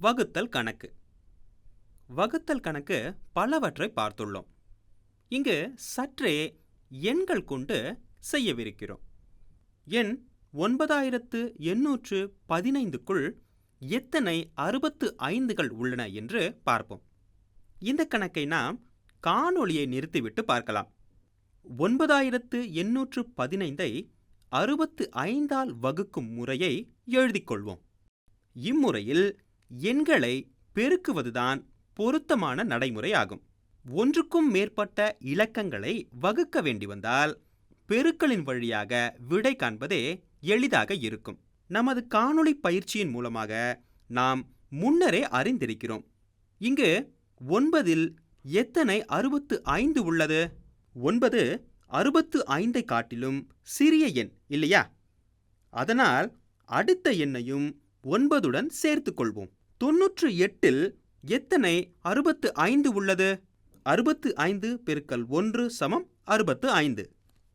வகுத்தல் கணக்கு. வகுத்தல் கணக்கு பலவற்றை பார்த்துள்ளோம். இங்கு சற்றே எண்கள் கொண்டு செய்யவிருக்கிறோம். எண் ஒன்பதாயிரத்து எண்ணூற்று பதினைந்துக்குள் எத்தனை அறுபத்து ஐந்துகள் உள்ளன என்று பார்ப்போம். இந்த கணக்கை நாம் காணொளியை நிறுத்திவிட்டு பார்க்கலாம். ஒன்பதாயிரத்து எண்ணூற்று பதினைந்தை அறுபத்து ஐந்தால் வகுக்கும் முறையை எழுதிக் கொள்வோம் இம்முறையில் எண்களை பெருக்குவதுதான் பொருத்தமான நடைமுறையாகும். ஒன்றுக்கும் மேற்பட்ட இலக்கங்களை வகுக்க வேண்டி வந்தால் பெருக்களின் வழியாக விடை காண்பதே எளிதாக இருக்கும். நமது காணொளி பயிற்சியின் மூலமாக நாம் முன்னரே அறிந்திருக்கிறோம். இங்கு ஒன்பதில் எத்தனை அறுபத்து ஐந்து உள்ளது? ஒன்பது அறுபத்து ஐந்தை காட்டிலும் சிறிய எண் இல்லையா? அதனால் அடுத்த எண்ணையும் ஒன்பதுடன் சேர்த்துக் கொள்வோம். தொன்னூற்று எட்டில் எத்தனை அறுபத்து ஐந்து உள்ளது? அறுபத்து ஐந்து பெருக்கல் ஒன்று சமம் அறுபத்து ஐந்து.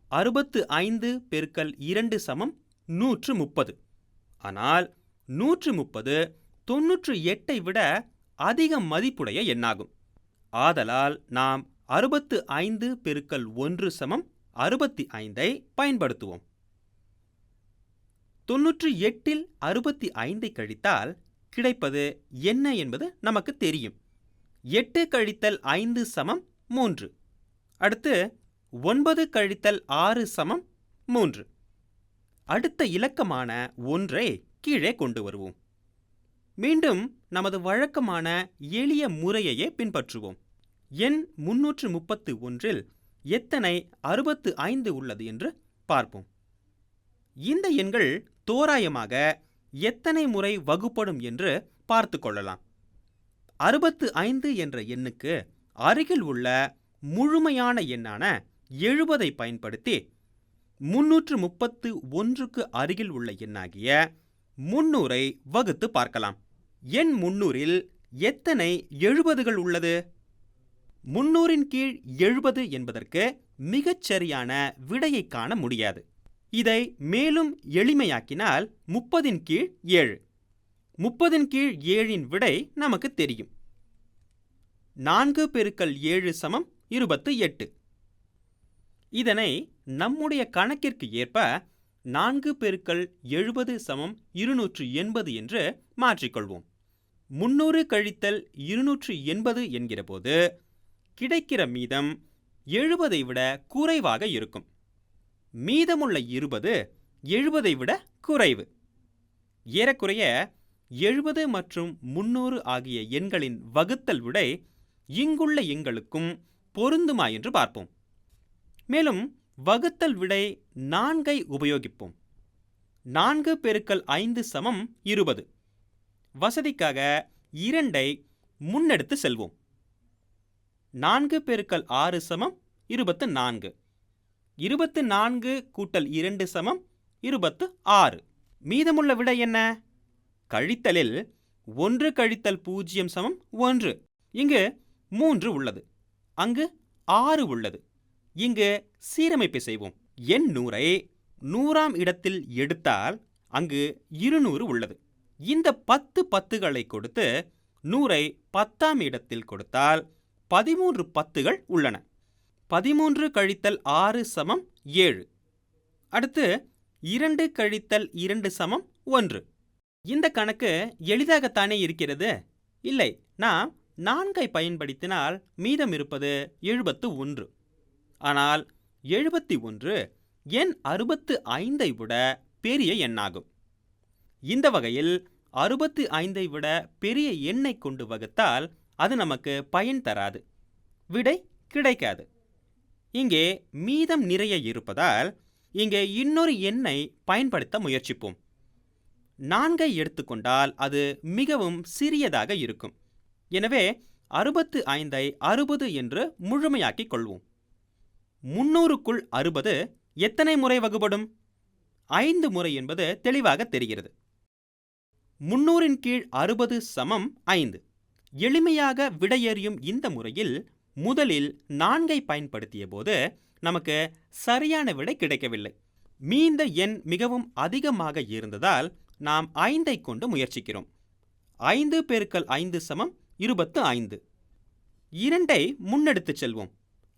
அறுபத்து ஐந்து பெருக்கல் இரண்டு சமம் நூற்று முப்பது. ஆனால் நூற்று முப்பது தொன்னூற்று எட்டை விட அதிக மதிப்புடைய எண்ணாகும். ஆதலால் நாம் அறுபத்து ஐந்து பெருக்கல் ஒன்று சமம் அறுபத்தி ஐந்தை பயன்படுத்துவோம். தொன்னூற்று எட்டில் அறுபத்தி ஐந்தை கழித்தால் கிடைப்பது என்ன என்பது நமக்கு தெரியும். எட்டு கழித்தல் ஐந்து சமம் மூன்று. அடுத்து ஒன்பது கழித்தல் ஆறு சமம் மூன்று. அடுத்த இலக்கமான ஒன்றை கீழே கொண்டு வருவோம். மீண்டும் நமது வழக்கமான எளிய முறையையே பின்பற்றுவோம். எண் முன்னூற்று முப்பத்து ஒன்றில் எத்தனை அறுபத்து ஐந்து உள்ளது என்று பார்ப்போம். இந்த எண்கள் தோராயமாக எத்தனை முறை வகுப்படும் என்று பார்த்து கொள்ளலாம். அறுபத்து ஐந்து என்ற எண்ணுக்கு அருகில் உள்ள முழுமையான எண்ணான எழுபதை பயன்படுத்தி முன்னூற்று முப்பத்து ஒன்றுக்கு அருகில் உள்ள எண்ணாகிய முன்னூறை வகுத்து பார்க்கலாம். எண் முன்னூறில் எத்தனை எழுபதுகள் உள்ளது? முன்னூறின் கீழ் எழுபது என்பதற்கு மிகச் சரியான விடையை காண முடியாது. இதை மேலும் எளிமையாக்கினால் முப்பதின் கீழ் ஏழு. முப்பதின் கீழ் ஏழின் விடை நமக்கு தெரியும். நான்கு பெருக்கல் ஏழு சமம் இருபத்து எட்டு. இதனை நம்முடைய கணக்கிற்கு ஏற்ப நான்கு பெருக்கல் எழுபது சமம் இருநூற்று எண்பது என்று மாற்றிக்கொள்வோம். முன்னூறு கழித்தல் இருநூற்று எண்பது என்கிறபோது கிடைக்கிற மீதம் எழுபதை விட குறைவாக இருக்கும். மீதமுள்ள இருபது எழுபதை விட குறைவு. ஏறக்குறைய எழுபது மற்றும் முன்னூறு ஆகிய எண்களின் வகுத்தல் விடை இங்குள்ள எண்களுக்கும் பொருந்துமா என்று பார்ப்போம். மேலும் வகுத்தல் விடை நான்கை உபயோகிப்போம். நான்கு பெருக்கல் ஐந்து சமம் இருபது. வசதிக்காக இரண்டை முன்னெடுத்து செல்வோம். நான்கு பெருக்கல் ஆறு சமம் இருபத்து நான்கு. இருபத்து நான்கு கூட்டல் இரண்டு சமம் இருபத்து ஆறு. மீதமுள்ள விடை என்ன? கழித்தலில் ஒன்று கழித்தல் பூஜ்ஜியம் சமம் ஒன்று. இங்கு மூன்று உள்ளது. அங்கு ஆறு உள்ளது. இங்கு சீரமைப்பு செய்வோம். எண் நூறை நூறாம் இடத்தில் எடுத்தால் அங்கு இருநூறு உள்ளது. இந்த பத்து பத்துகளை கொடுத்து நூறை பத்தாம் இடத்தில் கொடுத்தால் பதிமூன்று பத்துகள் உள்ளன. பதிமூன்று கழித்தல் ஆறு சமம் ஏழு. அடுத்து இரண்டு கழித்தல் இரண்டு சமம் ஒன்று. இந்த கணக்கு எளிதாகத்தானே இருக்கிறது? இல்லை நாம் நான்கை பயன்படுத்தினால் மீதம் இருப்பது எழுபத்து ஒன்று. ஆனால் எழுபத்தி ஒன்று எண் அறுபத்து ஐந்தை விட பெரிய எண்ணாகும். இந்த வகையில் அறுபத்து ஐந்தை விட பெரிய எண்ணை கொண்டு வகுத்தால் அது நமக்கு பயன் தராது. விடை கிடைக்காது. இங்கே மீதம் நிறைய இருப்பதால் இங்கே இன்னொரு எண்ணை பயன்படுத்த முயற்சிப்போம். நான்கை எடுத்துக்கொண்டால் அது மிகவும் சிறியதாக இருக்கும். எனவே அறுபத்து ஐந்தை அறுபது என்று முழுமையாக்கிக் கொள்வோம். முன்னூறுக்குள் அறுபது எத்தனை முறை வகுபடும்? ஐந்து முறை என்பது தெளிவாக தெரிகிறது. முன்னூறின் கீழ் அறுபது சமம் ஐந்து. எளிமையாக விடையேறியும் இந்த முறையில் முதலில் நான்கை பயன்படுத்திய போது நமக்கு சரியான விடை கிடைக்கவில்லை. மீந்த எண் மிகவும் அதிகமாக இருந்ததால் நாம் ஐந்தை கொண்டு முயற்சிக்கிறோம். ஐந்து பெருக்கல் ஐந்து சமம் இருபத்து ஐந்து. இரண்டை முன்னெடுத்துச் செல்வோம்.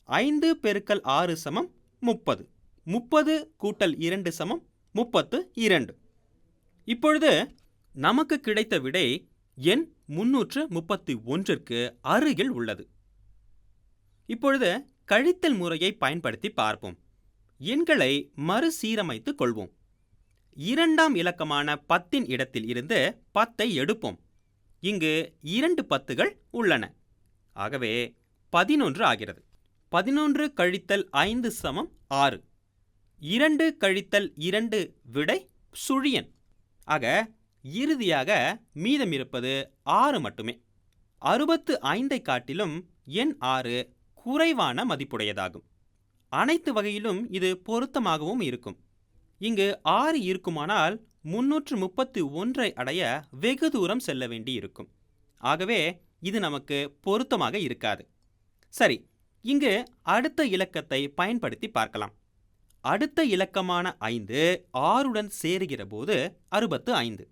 ஐந்து பெருக்கல் ஆறு சமம் முப்பது. முப்பது கூட்டல் இரண்டு சமம் முப்பத்து இரண்டு. இப்பொழுது நமக்கு கிடைத்த விடை எண் முன்னூற்று முப்பத்தி ஒன்றிற்கு அருகில் உள்ளது. இப்பொழுது கழித்தல் முறையை பயன்படுத்தி பார்ப்போம். எண்களை மறுசீரமைத்துக் கொள்வோம். இரண்டாம் இலக்கமான பத்தின் இடத்தில் இருந்து பத்தை எடுப்போம். இங்கு இரண்டு பத்துகள் உள்ளன. ஆகவே பதினொன்று ஆகிறது. பதினொன்று கழித்தல் ஐந்து சமம் ஆறு. இரண்டு கழித்தல் இரண்டு விடை சுழியன். ஆக இறுதியாக மீதமிருப்பது ஆறு மட்டுமே. அறுபத்து ஐந்தை காட்டிலும் எண் ஆறு குறைவான மதிப்புடையதாகும். அனைத்து வகையிலும் இது பொருத்தமாகவும் இருக்கும். இங்கு ஆறு இருக்குமானால் முன்னூற்று முப்பத்தி ஒன்றை அடைய வெகு தூரம் செல்ல வேண்டி இருக்கும் ஆகவே இது நமக்கு பொருத்தமாக இருக்காது. சரி இங்கு அடுத்த இலக்கத்தை பயன்படுத்தி பார்க்கலாம். அடுத்த இலக்கமான ஐந்து ஆறுடன் சேருகிற போது அறுபத்து ஐந்து.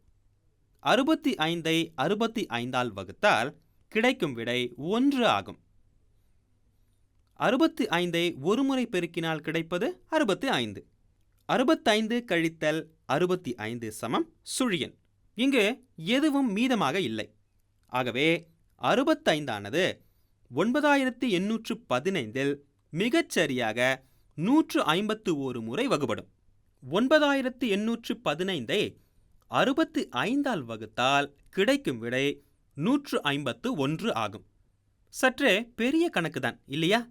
அறுபத்தி ஐந்தை அறுபத்தி ஐந்தால் வகுத்தால் கிடைக்கும் விடை ஒன்று ஆகும். அறுபத்து ஐந்தை ஒருமுறை பெருக்கினால் கிடைப்பது அறுபத்து ஐந்து. அறுபத்தைந்து கழித்தல் அறுபத்தி ஐந்து சமம் சுழியன். இங்கு எதுவும் மீதமாக இல்லை. ஆகவே அறுபத்தைந்தானது ஒன்பதாயிரத்தி எண்ணூற்று பதினைந்தில் மிகச்சரியாக நூற்று ஐம்பத்து ஒரு முறை வகுபடும். ஒன்பதாயிரத்து எண்ணூற்று பதினைந்தை அறுபத்து ஐந்தால் வகுத்தால் கிடைக்கும் விடை நூற்று ஐம்பத்து ஒன்று ஆகும். சற்றே பெரிய கணக்குதான் இல்லையா?